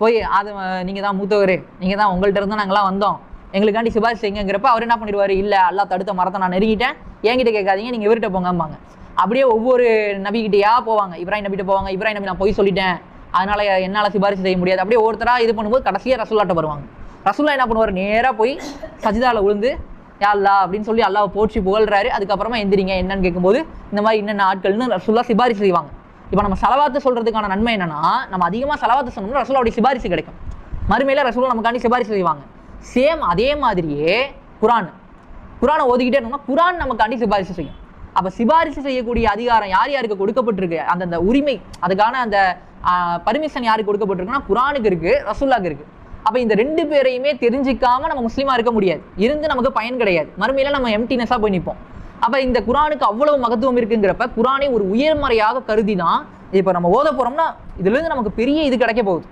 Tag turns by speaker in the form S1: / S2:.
S1: போய் அது நீங்கள் தான் மூத்தவர். நீங்கள் தான் உங்கள்கிட்ட இருந்து நாங்களாம் வந்தோம். எங்களுக்காண்டி சிபாரிசு செய்யுங்கிறப்ப அவர் என்ன பண்ணிடுவார்? இல்லை அல்லா தடுத்த மரத்தை நான் நெருங்கிட்டேன். என்கிட்ட கேட்காதீங்க நீங்கள் இவர்கிட்ட போங்கம்பாங்க. அப்படியே ஒவ்வொரு நபிக்கிட்டேயா போவாங்க. இப்ராஹிம் நபிட்ட போவாங்க. இப்ராஹிம் நபி நான் போய் சொல்லிட்டேன். அதனால என்னால் சிபாரிசு செய்ய முடியாது. அப்படியே ஒருத்தராக இது பண்ணும்போது கடைசியாக ரசுல்லாட்ட வருவாங்க. ரசுல்லா என்ன பண்ணுவார்? நேராக போய் சஜிதாவில் விழுந்து யா அல்லா அப்படின்னு சொல்லி அல்லாவை போற்றி புகழ்றாரு. அதுக்கப்புறமா எந்திரிங்க என்னன்னு கேட்கும்போது இந்த மாதிரி என்னென்ன ஆட்கள்னு ரசுல்லா சிபாரிசு செய்வாங்க. இப்போ நம்ம செலவாத்து சொல்கிறதுக்கான நன்மை என்னன்னா நம்ம அதிகமாக செலவாத்து சொன்னோம்னா ரசூலாவுடைய சிபாரிசு கிடைக்கும். மறுமையில் ரசூலா நமக்காண்டி சிபாரிசு செய்வாங்க. சேம் அதே மாதிரியே குரான். குரானை ஓதிக்கிட்டே இருந்தோம்னா குரான் நமக்காண்டி சிபாரிசு செய்யும். அப்போ சிபாரிசு செய்யக்கூடிய அதிகாரம் யார் யாருக்கு கொடுக்கப்பட்டிருக்கு? அந்தந்த உரிமை அதுக்கான அந்த பர்மிஷன் யாருக்கு கொடுக்கப்பட்டிருக்குன்னா குரானுக்கு இருக்குது ரசூல்லாக்கு இருக்குது அப்போ இந்த ரெண்டு பேரையுமே தெரிஞ்சிக்காம நம்ம முஸ்லீமாக இருக்க முடியாது. இருந்து நமக்கு பயன் கிடையாது. மறுமையில் நம்ம எம்டினஸாக போய் நிற்போம் அப்போ இந்த குரானுக்கு அவ்வளவு மகத்துவம் இருக்குங்கிறப்ப குரானை ஒரு உயர்மறையாக கருதி தான் இப்போ நம்ம ஓத போறோம்னா இதுல இருந்து நமக்கு பெரிய இது கிடைக்க போகுது.